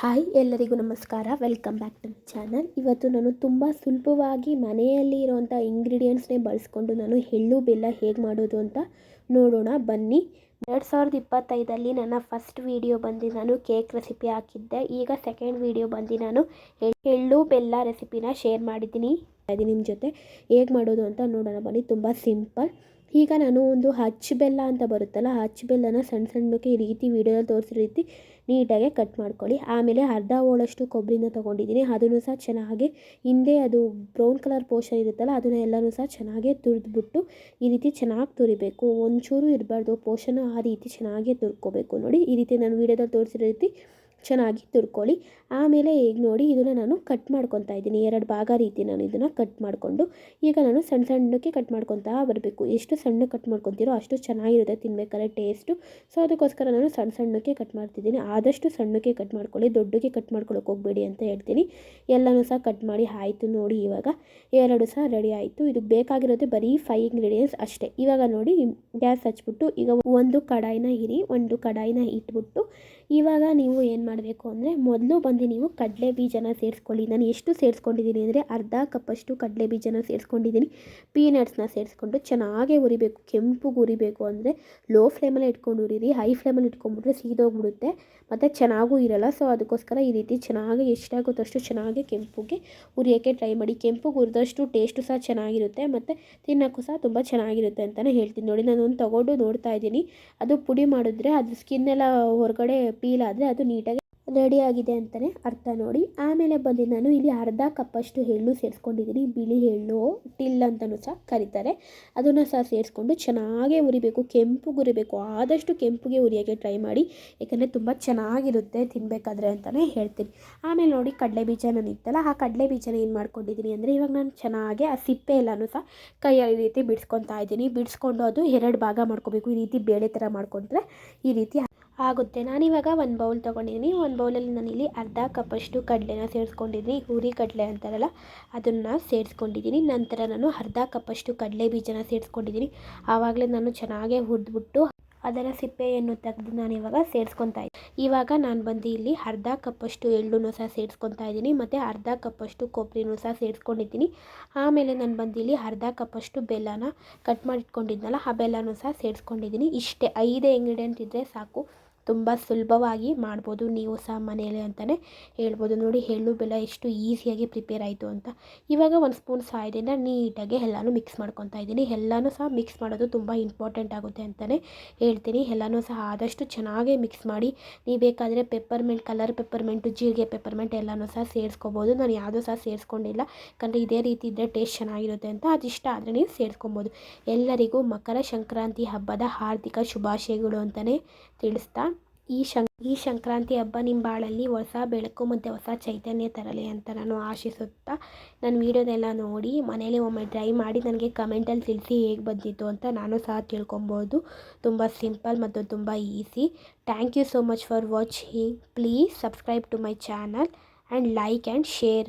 Hi ಎಲ್ಲರಿಗೂ ನಮಸ್ಕಾರ. Welcome back to channel ಇವತ್ತು ನಾನು ತುಂಬ ಸುಲಭವಾಗಿ ಮನೆಯಲ್ಲಿ ಇರೋವಂಥ ಇಂಗ್ರೀಡಿಯೆಂಟ್ಸ್ನೇ ಬಳಸ್ಕೊಂಡು ನಾನು ಎಳ್ಳು, ಬೆಲ್ಲ ಹೇಗೆ ಮಾಡೋದು ಅಂತ ನೋಡೋಣ. ಬನ್ನಿ. ಎರಡು ಸಾವಿರದ ಇಪ್ಪತ್ತೈದಲ್ಲಿ ನನ್ನ ಫಸ್ಟ್ ವಿಡಿಯೋ ಬಂದು ನಾನು ಕೇಕ್ ರೆಸಿಪಿ ಹಾಕಿದ್ದೆ. ಈಗ ಸೆಕೆಂಡ್ ವಿಡಿಯೋ ಬಂದು ನಾನು ಎಳ್ಳು, ಬೆಲ್ಲ ರೆಸಿಪಿನ ಶೇರ್ ಮಾಡಿದ್ದೀನಿ. ನಿಮ್ಮ ಜೊತೆ ಹೇಗೆ ಮಾಡೋದು ಅಂತ ನೋಡೋಣ. ಬನ್ನಿ. ತುಂಬ ಸಿಂಪಲ್ ಈಗ ನಾನು ಒಂದು ಹಚ್ಚು ಬೆಲ್ಲ ಅಂತ ಬರುತ್ತಲ್ಲ ಹಚ್ಚು ಬೆಲ್ಲನ ಸಣ್ಣ ಸಣ್ಣಕ್ಕೆ ಈ ರೀತಿ ವೀಡಿಯೋದಲ್ಲಿ ತೋರಿಸಿರೋ ರೀತಿ ನೀಟಾಗಿ ಕಟ್ ಮಾಡ್ಕೊಳ್ಳಿ. ಆಮೇಲೆ ಅರ್ಧ ಓಳಷ್ಟು ಕೊಬ್ಬರಿನ ತೊಗೊಂಡಿದ್ದೀನಿ. ಅದನ್ನು ಸಹ ಚೆನ್ನಾಗಿ ಹಿಂದೆ ಅದು ಬ್ರೌನ್ ಕಲರ್ ಪೋರ್ಷನ್ ಇರುತ್ತಲ್ಲ, ಅದನ್ನು ಎಲ್ಲನೂ ಸಹ ಚೆನ್ನಾಗಿ ತುರಿದ್ಬಿಟ್ಟು ಈ ರೀತಿ ಚೆನ್ನಾಗಿ ತುರಿಬೇಕು. ಒಂಚೂರು ಇರಬಾರ್ದು ಪೋರ್ಷನ್ ಆ ರೀತಿ ಚೆನ್ನಾಗೇ ತುರ್ಕೋಬೇಕು ನೋಡಿ. ಈ ರೀತಿ ನಾನು ವೀಡಿಯೋದಲ್ಲಿ ತೋರಿಸಿರೋ ರೀತಿ ಚೆನ್ನಾಗಿ ತುರ್ಕೊಳ್ಳಿ. ಆಮೇಲೆ ಈಗ ನೋಡಿ ಇದನ್ನು ನಾನು ಕಟ್ ಮಾಡ್ಕೊತಾ ಇದ್ದೀನಿ. ಎರಡು ಭಾಗ ರೀತಿ ನಾನು ಇದನ್ನು ಕಟ್ ಮಾಡಿಕೊಂಡು, ಈಗ ನಾನು ಸಣ್ಣ ಸಣ್ಣಕ್ಕೆ ಕಟ್ ಮಾಡ್ಕೊತಾ ಬರಬೇಕು. ಎಷ್ಟು ಸಣ್ಣ ಕಟ್ ಮಾಡ್ಕೊತೀರೋ ಅಷ್ಟು ಚೆನ್ನಾಗಿರುತ್ತೆ ತಿನ್ಬೇಕಾದ್ರೆ ಟೇಸ್ಟು ಸೊ ಅದಕ್ಕೋಸ್ಕರ ನಾನು ಸಣ್ಣ ಸಣ್ಣಕ್ಕೆ ಕಟ್ ಮಾಡ್ತಿದ್ದೀನಿ. ಆದಷ್ಟು ಸಣ್ಣಕ್ಕೆ ಕಟ್ ಮಾಡ್ಕೊಳ್ಳಿ, ದೊಡ್ಡಕ್ಕೆ ಕಟ್ ಮಾಡ್ಕೊಳ್ಳೋಕೆ ಹೋಗಬೇಡಿ ಅಂತ ಹೇಳ್ತೀನಿ. ಎಲ್ಲನೂ ಸಹ ಕಟ್ ಮಾಡಿ ಆಯಿತು ನೋಡಿ ಇವಾಗ. ಎರಡು ಸಹ ರೆಡಿ ಆಯಿತು. ಇದು ಬೇಕಾಗಿರೋದು ಬರೀ ಫೈ ಇಂಗ್ರೀಡಿಯೆಂಟ್ಸ್ ಅಷ್ಟೇ. ಇವಾಗ ನೋಡಿ, ಗ್ಯಾಸ್ ಹಚ್ಬಿಟ್ಟು ಈಗ ಒಂದು ಕಡಾಯಿನ ಹಿರಿ ಒಂದು ಕಡಾಯಿನ ಇಟ್ಬಿಟ್ಟು ಇವಾಗ ನೀವು ಏನು ಮಾಡಬೇಕು ಅಂದರೆ ಮೊದಲು ಬಂದು ನೀವು ಕಡಲೆ ಬೀಜನ ಸೇರಿಸ್ಕೊಳ್ಳಿ. ನಾನು ಎಷ್ಟು ಸೇರಿಸ್ಕೊಂಡಿದ್ದೀನಿ ಅಂದರೆ ಅರ್ಧ ಕಪ್ಪಷ್ಟು ಕಡಲೆ ಬೀಜನ ಸೇರಿಸ್ಕೊಂಡಿದ್ದೀನಿ. ಪೀನಟ್ಸ್ನ ಸೇರಿಸ್ಕೊಂಡು ಚೆನ್ನಾಗೆ ಉರಿಬೇಕು ಕೆಂಪುಗೆ ಉರಿಬೇಕು ಅಂದರೆ ಲೋ ಫ್ಲೇಮಲ್ಲಿ ಇಟ್ಕೊಂಡು ಉರಿರಿ ಹೈ ಫ್ಲೇಮಲ್ಲಿ ಇಟ್ಕೊಂಡ್ಬಿಟ್ರೆ ಸೀದೋಗ್ಬಿಡುತ್ತೆ. ಮತ್ತು ಚೆನ್ನಾಗೂ ಇರಲ್ಲ. ಸೊ ಅದಕ್ಕೋಸ್ಕರ ಈ ರೀತಿ ಚೆನ್ನಾಗಿ ಎಷ್ಟಾಗುತ್ತೋ ಅಷ್ಟು ಚೆನ್ನಾಗಿ ಕೆಂಪುಗೆ ಉರಿಯೋಕ್ಕೆ ಟ್ರೈ ಮಾಡಿ. ಕೆಂಪುಗೆ ಉರಿದಷ್ಟು ಟೇಸ್ಟು ಸಹ ಚೆನ್ನಾಗಿರುತ್ತೆ. ಮತ್ತು ತಿನ್ನೋಕ್ಕೂ ಸಹ ತುಂಬ ಚೆನ್ನಾಗಿರುತ್ತೆ ಅಂತಲೇ ಹೇಳ್ತೀನಿ. ನೋಡಿ ನಾನು ಒಂದು ತೊಗೊಂಡು ನೋಡ್ತಾ ಇದ್ದೀನಿ. ಅದು ಪುಡಿ ಮಾಡಿದ್ರೆ ಅದು ಸ್ಕಿನ್ನೆಲ್ಲ ಹೊರಗಡೆ ಪೀಲ್ ಆದರೆ ಅದು ನೀಟಾಗಿ ರೆಡಿಯಾಗಿದೆ ಅಂತಲೇ ಅರ್ಥ ನೋಡಿ. ಆಮೇಲೆ ಬಂದು ನಾನು ಇಲ್ಲಿ ಅರ್ಧ ಕಪ್ಪಷ್ಟು ಎಳ್ಳು ಸೇರಿಸ್ಕೊಂಡಿದ್ದೀನಿ. ಬಿಳಿ ಎಳ್ಳು, ಟಿಲ್ ಅಂತಲೂ ಸಹ ಕರೀತಾರೆ. ಅದನ್ನು ಸಹ ಸೇರಿಸ್ಕೊಂಡು ಚೆನ್ನಾಗೇ ಉರಿಬೇಕು ಕೆಂಪುಗೆ ಉರಿಬೇಕು ಆದಷ್ಟು ಕೆಂಪುಗೆ ಉರಿಯೋಕ್ಕೆ ಟ್ರೈ ಮಾಡಿ. ಯಾಕಂದರೆ ತುಂಬ ಚೆನ್ನಾಗಿರುತ್ತೆ ತಿನ್ನಬೇಕಾದ್ರೆ ಅಂತಲೇ ಹೇಳ್ತೀನಿ. ಆಮೇಲೆ ನೋಡಿ ಕಡಲೆ ಬೀಜ ನಾನು ಇತ್ತಲ್ಲ ಆ ಕಡಲೆ ಬೀಜನ ಏನು ಮಾಡ್ಕೊಂಡಿದ್ದೀನಿ ಅಂದರೆ ಇವಾಗ ನಾನು ಚೆನ್ನಾಗೆ ಆ ಸಿಪ್ಪೆ ಎಲ್ಲನೂ ಸಹ ಕೈಯಲ್ಲಿ ರೀತಿ ಬಿಡಿಸ್ಕೊತಾ ಇದ್ದೀನಿ. ಬಿಡಿಸ್ಕೊಂಡು ಅದು ಎರಡು ಭಾಗ ಮಾಡ್ಕೋಬೇಕು. ಈ ರೀತಿ ಬೇಳೆ ಥರ ಮಾಡ್ಕೊಂಡ್ರೆ ಈ ರೀತಿ ಆಗುತ್ತೆ. ನಾನಿವಾಗ ಒಂದು ಬೌಲ್ ತೊಗೊಂಡಿದ್ದೀನಿ ಒಂದು ಬೌಲಲ್ಲಿ ನಾನಿಲ್ಲಿ ಅರ್ಧ ಕಪ್ಪಷ್ಟು ಕಡಲೆನ ಸೇರಿಸ್ಕೊಂಡಿದ್ದೀನಿ ಹುರಿ ಕಡಲೆ ಅಂತಾರಲ್ಲ, ಅದನ್ನು ಸೇರಿಸ್ಕೊಂಡಿದ್ದೀನಿ ನಂತರ ನಾನು ಅರ್ಧ ಕಪ್ಪಷ್ಟು ಕಡಲೆ ಬೀಜನ ಸೇರಿಸ್ಕೊಂಡಿದ್ದೀನಿ ಆವಾಗಲೇ ನಾನು ಚೆನ್ನಾಗೇ ಹುರಿದ್ಬಿಟ್ಟು ಅದರ ಸಿಪ್ಪೆಯನ್ನು ತೆಗೆದು ನಾನು ಇವಾಗ ಸೇರಿಸ್ಕೊತಾ ಇದ್ದೀನಿ ಇವಾಗ ನಾನು ಬಂದು ಇಲ್ಲಿ ಅರ್ಧ ಕಪ್ಪಷ್ಟು ಎಳ್ಳುನೂ ಸಹ ಸೇರಿಸ್ಕೊತಾ ಇದ್ದೀನಿ. ಮತ್ತು ಅರ್ಧ ಕಪ್ಪಷ್ಟು ಕೊಬ್ಬರಿನೂ ಸಹ ಸೇರಿಸ್ಕೊಂಡಿದ್ದೀನಿ. ಆಮೇಲೆ ನಾನು ಬಂದು ಇಲ್ಲಿ ಅರ್ಧ ಕಪ್ಪಷ್ಟು ಬೆಲ್ಲನ ಕಟ್ ಮಾಡಿಟ್ಕೊಂಡಿದ್ನಲ್ಲ, ಆ ಬೆಲ್ಲನೂ ಸಹ ಸೇರಿಸ್ಕೊಂಡಿದ್ದೀನಿ ಇಷ್ಟೇ, ಐದೇ ಇಂಗ್ರೀಡಿಯೆಂಟ್ ಇದ್ದರೆ ಸಾಕು. ತುಂಬ ಸುಲಭವಾಗಿ ಮಾಡ್ಬೋದು. ನೀವು ಸಹ ಮನೆಯಲ್ಲೇ ಅಂತಲೇ ಹೇಳ್ಬೋದು. ನೋಡಿ, ಎಳ್ಳು ಬೆಲ್ಲ ಎಷ್ಟು ಈಸಿಯಾಗಿ ಪ್ರಿಪೇರ್ ಆಯಿತು ಅಂತ. ಇವಾಗ ಒಂದು ಸ್ಪೂನ್ ಸಹಾಯದಿಂದ ನೀಟಾಗಿ ಎಲ್ಲನೂ ಮಿಕ್ಸ್ ಮಾಡ್ಕೊತಾ ಇದ್ದೀನಿ. ಎಲ್ಲನೂ ಸಹ ಮಿಕ್ಸ್ ಮಾಡೋದು ತುಂಬ ಇಂಪಾರ್ಟೆಂಟ್ ಆಗುತ್ತೆ ಅಂತಲೇ ಹೇಳ್ತೀನಿ. ಎಲ್ಲನೂ ಸಹ ಆದಷ್ಟು ಚೆನ್ನಾಗೇ ಮಿಕ್ಸ್ ಮಾಡಿ. ನೀವು ಬೇಕಾದರೆ ಪೆಪ್ಪರ್ಮೆಂಟ್, ಕಲರ್ ಪೆಪ್ಪರ್ಮೆಂಟು, ಜೀರಿಗೆ ಪೆಪ್ಪರ್ಮೆಂಟ್ ಎಲ್ಲನೂ ಸಹ ಸೇರಿಸ್ಕೋಬೋದು. ನಾನು ಯಾವುದೂ ಸಹ ಸೇರಿಸ್ಕೊಂಡಿಲ್ಲ. ಯಾಕಂದರೆ ಇದೇ ರೀತಿ ಇದ್ದರೆ ಟೇಸ್ಟ್ ಚೆನ್ನಾಗಿರುತ್ತೆ ಅಂತ ಅದಿಷ್ಟ ಆದರೆ ನೀವು ಸೇರಿಸ್ಕೊಬೋದು. ಎಲ್ಲರಿಗೂ ಮಕರ ಸಂಕ್ರಾಂತಿ ಹಬ್ಬದ ಹಾರ್ದಿಕ ಶುಭಾಶಯಗಳು ಅಂತಲೇ ತಿಳಿಸ್ತಾ ಈ ಶಂ, ಈ ಸಂಕ್ರಾಂತಿ ಹಬ್ಬ ನಿಮ್ಮ ಬಾಳಲ್ಲಿ ಹೊಸ ಬೆಳಕು ಮತ್ತು ಹೊಸ ಚೈತನ್ಯ ತರಲಿ ಅಂತ ನಾನು ಆಶಿಸುತ್ತಾ ನನ್ನ ವೀಡಿಯೋನೆಲ್ಲ ನೋಡಿ ಮನೇಲಿ ಒಮ್ಮೆ ಟ್ರೈ ಮಾಡಿ ನನಗೆ ಕಮೆಂಟಲ್ಲಿ ತಿಳಿಸಿ ಹೇಗೆ ಬಂದಿತ್ತು ಅಂತ ನಾನು ಸಹ ತಿಳ್ಕೊಬೋದು. ತುಂಬ ಸಿಂಪಲ್ ಮತ್ತು ತುಂಬ easy thank you so much for watching please subscribe to my channel and like and share